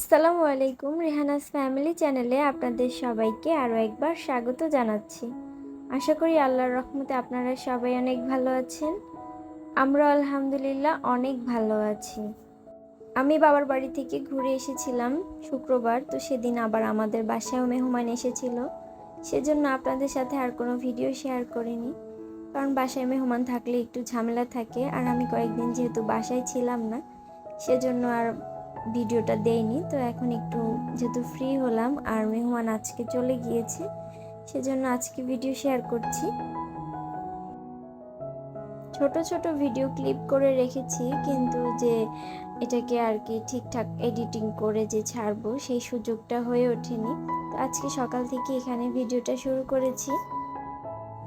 আসসালামু আলাইকুম রেহানাস ফ্যামিলি চ্যানেলে আপনাদের সবাইকে আরও একবার স্বাগত জানাচ্ছি। আশা করি আল্লাহর রহমতে আপনারা সবাই অনেক ভালো আছেন। আমরা আলহামদুলিল্লাহ অনেক ভালো আছি। আমি বাবার বাড়ি থেকে ঘুরে এসেছিলাম শুক্রবার, তো সেদিন আবার আমাদের বাসায়ও মেহমান এসেছিল। সেজন্য আপনাদের সাথে আর কোনো ভিডিও শেয়ার করিনি। কারণ বাসায় মেহমান থাকলে একটু ঝামেলা থাকে, আর আমি কয়েকদিন যেহেতু বাসায় ছিলাম না, সেজন্য আর ভিডিওটা দেইনি, তো এখন একটু যেহেতু ফ্রি হলাম আর মেহমান আজকে চলে গিয়েছে, সেজন্য আজকে ভিডিও শেয়ার করছি। ছোট ছোট ভিডিও ক্লিপ করে রেখেছি, কিন্তু যে এটাকে আর কি ঠিকঠাক এডিটিং করে যে ছাড়বো, সেই সুযোগটা হয়ে ওঠেনি। তো আজকে সকাল থেকে এখানে ভিডিওটা শুরু করেছি।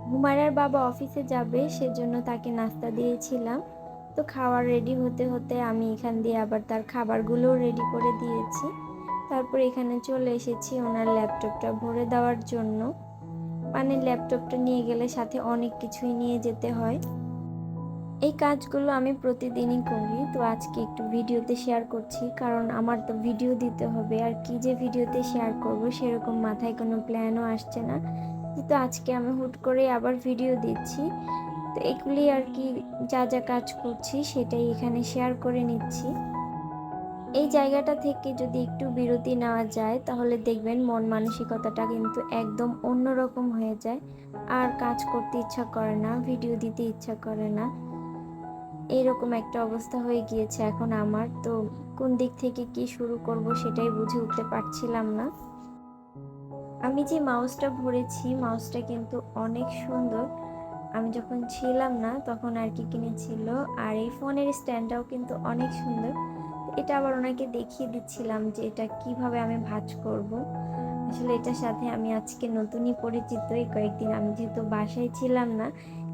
হুমায়রার বাবা অফিসে যাবে, সেজন্য তাকে নাস্তা দিয়েছিলাম। তো খাওয়ার রেডি হতে হতে আমি এখান দিয়ে আবার তার খাবারগুলোও রেডি করে দিয়েছি। তারপর এখানে চলে এসেছি ওনার ল্যাপটপটা ভরে দেওয়ার জন্য। মানে ল্যাপটপটা নিয়ে গেলে সাথে অনেক কিছুই নিয়ে যেতে হয়। এই কাজগুলো আমি প্রতিদিনই করি, তো আজকে একটু ভিডিওতে শেয়ার করছি, কারণ আমার তো ভিডিও দিতে হবে। আর কি যে ভিডিওতে শেয়ার করব সেরকম মাথায় কোনো প্ল্যানও আসছে না। তো আজকে আমি হুট করে আবার ভিডিও দিচ্ছি তো এগুলি আর কি যা যা কাজ করছি সেটাই এখানে শেয়ার করে নিচ্ছি। এই জায়গাটা থেকে যদি একটু বিরতি নেওয়া যায়, তাহলে দেখবেন মন মানসিকতাটা কিন্তু একদম অন্যরকম হয়ে যায়। আর কাজ করতে ইচ্ছা করে না ভিডিও দিতে ইচ্ছা করে না। এরকম একটা অবস্থা হয়ে গিয়েছে এখন আমার। তো কোন দিক থেকে কি শুরু করব সেটাই বুঝে উঠতে পারছিলাম না। আমি যে মাউসটা ভরেছি মাউসটা কিন্তু অনেক সুন্দর। আমি যখন ছিলাম না, তখন আর কি কিনেছিল। আর এই ফোনের স্ট্যান্ডটাও কিন্তু অনেক সুন্দর। এটা আবার ওনাকে দেখিয়ে দিচ্ছিলাম যে এটা কীভাবে আমি ভাজ করব। আসলে এটার সাথে আমি আজকে নতুনই পরিচিত। এই কয়েকদিন আমি যেহেতু বাসায় ছিলাম না,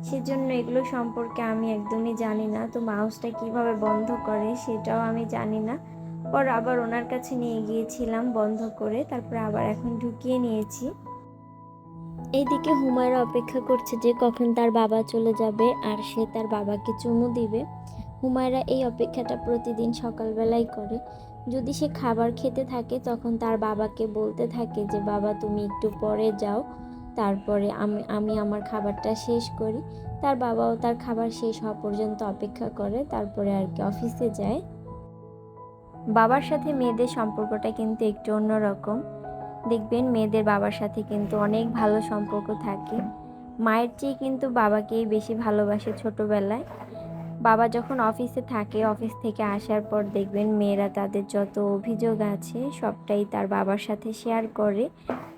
সেজন্য এগুলো সম্পর্কে আমি একদমই জানি না। তো মাউসটা কীভাবে বন্ধ করে সেটাও আমি জানি না। পর আবার ওনার কাছে নিয়ে গিয়েছিলাম বন্ধ করে, তারপর আবার এখন ঢুকিয়ে নিয়েছি। এইদিকে হুমায়রা অপেক্ষা করছে যে কখন তার বাবা চলে যাবে আর সে তার বাবাকে চুমু দিবে। হুমায়রা এই অপেক্ষাটা প্রতিদিন সকালবেলাই করে। যদি সে খাবার খেতে থাকে, তখন তার বাবাকে বলতে থাকে যে, বাবা, তুমি একটু পরে যাও, তারপরে আমি আমি আমার খাবারটা শেষ করি। তার বাবাও তার খাবার শেষ হওয়া পর্যন্ত অপেক্ষা করে, তারপরে আর কি অফিসে যায়। বাবার সাথে মেয়েদের সম্পর্কটা কিন্তু একটু অন্যরকম। দেখবেন মেয়েদের বাবার সাথে কিন্তু অনেক ভালো সম্পর্ক থাকে। মায়ের চেয়ে কিন্তু বাবাকেই বেশি ভালোবাসে ছোটোবেলায়। বাবা যখন অফিসে থাকে, অফিস থেকে আসার পর দেখবেন মেয়েরা তাদের যত অভিযোগ আছে, সবটাই তার বাবার সাথে শেয়ার করে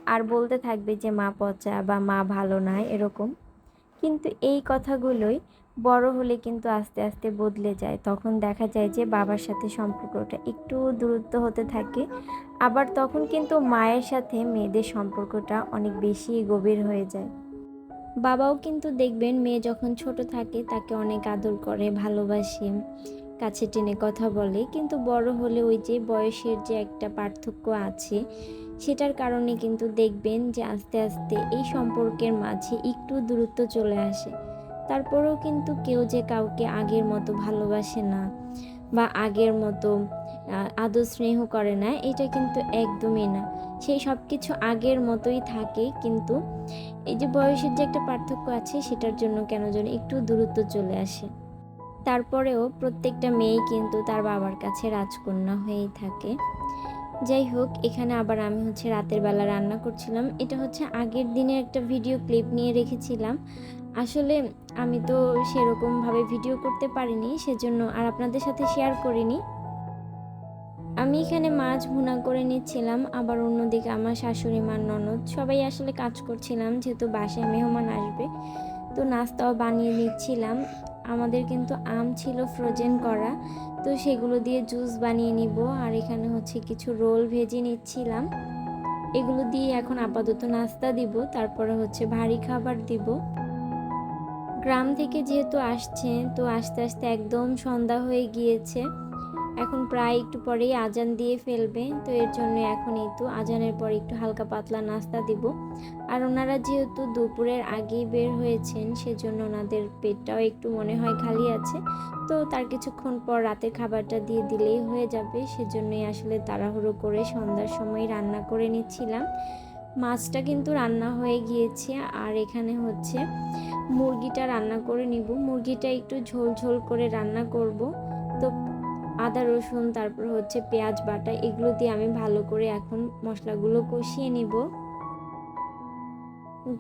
আর বলতে থাকবে যে, মা পচা বা মা ভালো নয় এরকম। কিন্তু এই কথাগুলোই বড় হলে কিন্তু আস্তে আস্তে বদলে যায়। তখন দেখা যায় যে বাবার সাথে সম্পর্কটা একটু দূরত্ব হতে থাকে। আবার তখন কিন্তু মায়ের সাথে মেয়েদের সম্পর্কটা অনেক বেশি গভীর হয়ে যায়। বাবাও কিন্তু দেখবেন মেয়ে যখন ছোট থাকে তাকে অনেক আদর করে, ভালোবাসে, কাছে টেনে কথা বলে। কিন্তু বড় হলে ওই যে বয়সের যে একটা পার্থক্য আছে, সেটার কারণে কিন্তু দেখবেন যে আস্তে আস্তে এই সম্পর্কের মাঝে একটু দূরত্ব চলে আসে। তারপরেও কিন্তু কেউ যে কাউকে আগের মতো ভালোবাসে না বা আগের মতো আদর স্নেহ করে না, এটা কিন্তু একদমই না। সেই সব কিছু আগের মতোই থাকে কিন্তু এই যে বয়সের যে একটা পার্থক্য আছে সেটার জন্য কেন যেন একটু দূরত্ব চলে আসে। তারপরেও প্রত্যেকটা মেয়েই কিন্তু তার বাবার কাছে রাজকন্যা হয়েই থাকে। যাই হোক, এখানে আবার আমি হচ্ছে রাতের বেলা রান্না করছিলাম। এটা হচ্ছে আগের দিনের একটা ভিডিও ক্লিপ নিয়ে রেখেছিলাম। আসলে আমি তো সেরকমভাবে ভিডিও করতে পারিনি, সেজন্য আর আপনাদের সাথে শেয়ার করিনি। আমি এখানে মাছ ভুনা করে নিচ্ছিলাম, আবার অন্যদিকে আমার শাশুড়ি মার ননদ সবাই আসলে কাজ করছিলাম, যেহেতু বাসায় মেহমান আসবে। তো নাস্তাও বানিয়ে নিচ্ছিলাম। আমাদের কিন্তু আম ছিল ফ্রোজেন করা। তো সেগুলো দিয়ে জুস বানিয়ে নিব। আর এখানে হচ্ছে কিছু রোল ভেজে নিচ্ছিলাম। এগুলো দিয়ে এখন আপাতত নাস্তা দিব, তারপরে হচ্ছে ভারী খাবার দিব। গ্রাম থেকে যেহেতু আসছে তো আস্তে আস্তে একদম সন্ধ্যা হয়ে গিয়েছে। এখন প্রায় একটু পরেই আজান দিয়ে ফেলবে। তো এর জন্য এখন এই তো আজানের পর একটু হালকা পাতলা নাস্তা দিব। আর ওনারা যেহেতু দুপুরের আগেই বের হয়েছেন, সেজন্য ওনাদের পেটটাও একটু মনে হয় খালি আছে। তো তার কিছুক্ষণ পর রাতের খাবারটা দিয়ে দিলেই হয়ে যাবে। সেজন্যই আসলে তাড়াহুড়ো করে সন্ধ্যার সময় রান্না করে নিচ্ছিলাম। মাছটা কিন্তু রান্না হয়ে গিয়েছে। আর এখানে হচ্ছে মুরগিটা রান্না করে নিব। মুরগিটা একটু ঝোল ঝোল করে রান্না করব। তো আদা, রসুন, তারপর হচ্ছে পেঁয়াজ, বাটা, এগুলো দিয়ে আমি ভালো করে এখন মশলাগুলো কষিয়ে নিব।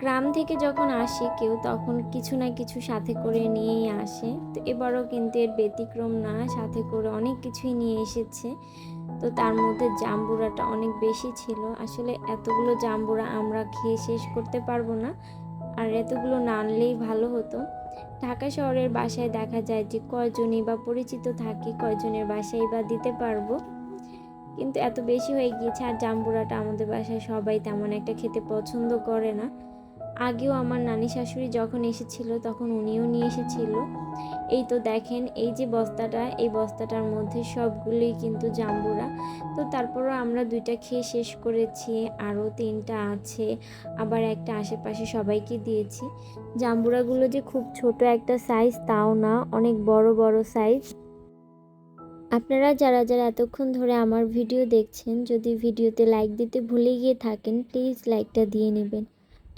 গ্রাম থেকে যখন আসে কেউ, তখন কিছু না কিছু সাথে করে নিয়েই আসে। তো এবারও কিন্তু এর ব্যতিক্রম না, সাথে করে অনেক কিছুই নিয়ে এসেছে। তো তার মধ্যে জাম্বুরাটা অনেক বেশি ছিল। আসলে এতগুলো জাম্বুরা আমরা খেয়ে শেষ করতে পারব না। আর এতগুলো না আনলেই ভালো হতো। ঢাকা শহরের বাসায় দেখা যায় যে কয়জনই বা পরিচিত থাকি, কয়জনের বাসায় বা দিতে পারব। কিন্তু এত বেশি হয়ে গিয়েছে আর জাম্বুরাটা আমাদের বাসায় সবাই তেমন একটা খেতে পছন্দ করে না। আগেও আমার নানি শাশুড়ি যখন এসেছিল, তখন উনিও নিয়ে এসেছিল। এই তো দেখেন, এই যে বস্তাটা, এই বস্তাটার মধ্যে সবগুলোই কিন্তু জাম্বুরা। তো তারপরও আমরা দুইটা খেয়ে শেষ করেছি, আরও তিনটা আছে, আবার একটা আশেপাশে সবাইকে দিয়েছি। জাম্বুরাগুলো যে খুব ছোট একটা সাইজ তাও না, অনেক বড় বড় সাইজ আপনারা যারা যারা এতক্ষণ ধরে আমার ভিডিও দেখছেন, যদি ভিডিওতে লাইক দিতে ভুলে গিয়ে থাকেন প্লিজ লাইকটা দিয়ে নেবেন।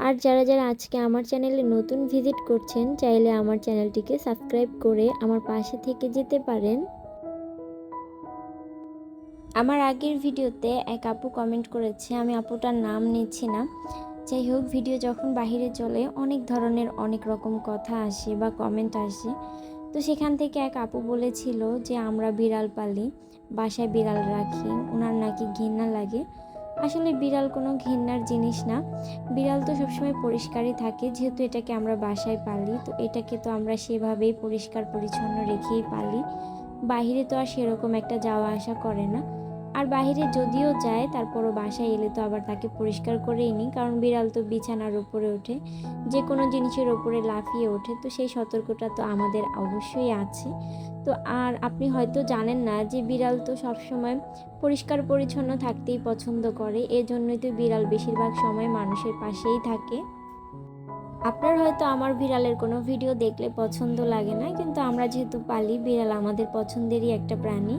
আর যারা যারা আজকে আমার চ্যানেলে নতুন ভিজিট করছেন, চাইলে আমার চ্যানেলটিকে সাবস্ক্রাইব করে আমার পাশে থেকে যেতে পারেন। আমার আগের ভিডিওতে এক আপু কমেন্ট করেছে, আমি আপুটার নাম নিচ্ছি না। যাই হোক, ভিডিও যখন বাহিরে চলে, অনেক ধরনের অনেক রকম কথা আসে বা কমেন্ট আসে। তো সেখান থেকে এক আপু বলেছিল যে, আমরা বিড়াল পালি, বাসায় বিড়াল রাখি ওনার নাকি ঘৃণা লাগে। আসলে বিড়াল কোনো ঘেন্নার জিনিস না। বিড়াল তো সবসময় পরিষ্কারই থাকে, যেহেতু এটাকে আমরা বাসায় পালি, তো এটাকে তো আমরা সেভাবেই পরিষ্কার পরিচ্ছন্ন রেখেই পালি। বাহিরে তো আর সেরকম একটা যাওয়া আসা করে না। আর বাহিরে যদিও যায়, তারপরও বাসায় এলে তো আবার তাকে পরিষ্কার করেই নিই, কারণ বিড়াল তো বিছানার উপরে ওঠে যে কোনো জিনিসের ওপরে লাফিয়ে ওঠে, তো সেই সতর্কতা তো আমাদের অবশ্যই আছে। তো আর আপনি হয়তো জানেন না যে বিড়াল তো সবসময় পরিষ্কার পরিচ্ছন্ন থাকতেই পছন্দ করে, এজন্যই তো বিড়াল বেশিরভাগ সময় মানুষের পাশেই থাকে। আপনার হয়তো আমার বিড়ালের কোনো ভিডিও দেখলে পছন্দ লাগে না, কিন্তু আমরা যেহেতু পালি, বিড়াল আমাদের পছন্দেরই একটা প্রাণী।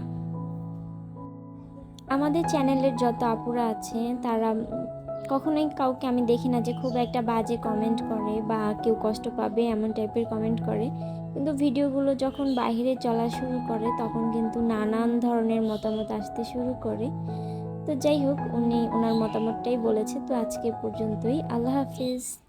আমাদের চ্যানেলের যত আপুরা আছে, তারা কখনোই কাউকে আমি দেখি না যে খুব একটা বাজে কমেন্ট করে বা কেউ কষ্ট পাবে এমন টাইপের কমেন্ট করে। কিন্তু ভিডিওগুলো যখন বাইরে চলা শুরু করে, তখন কিন্তু নানান ধরনের মতামত আসতে শুরু করে। তো যাই হোক, উনি ওনার মতামতটাই বলেছে। তো আজকে পর্যন্তই। আল্লাহ হাফিজ।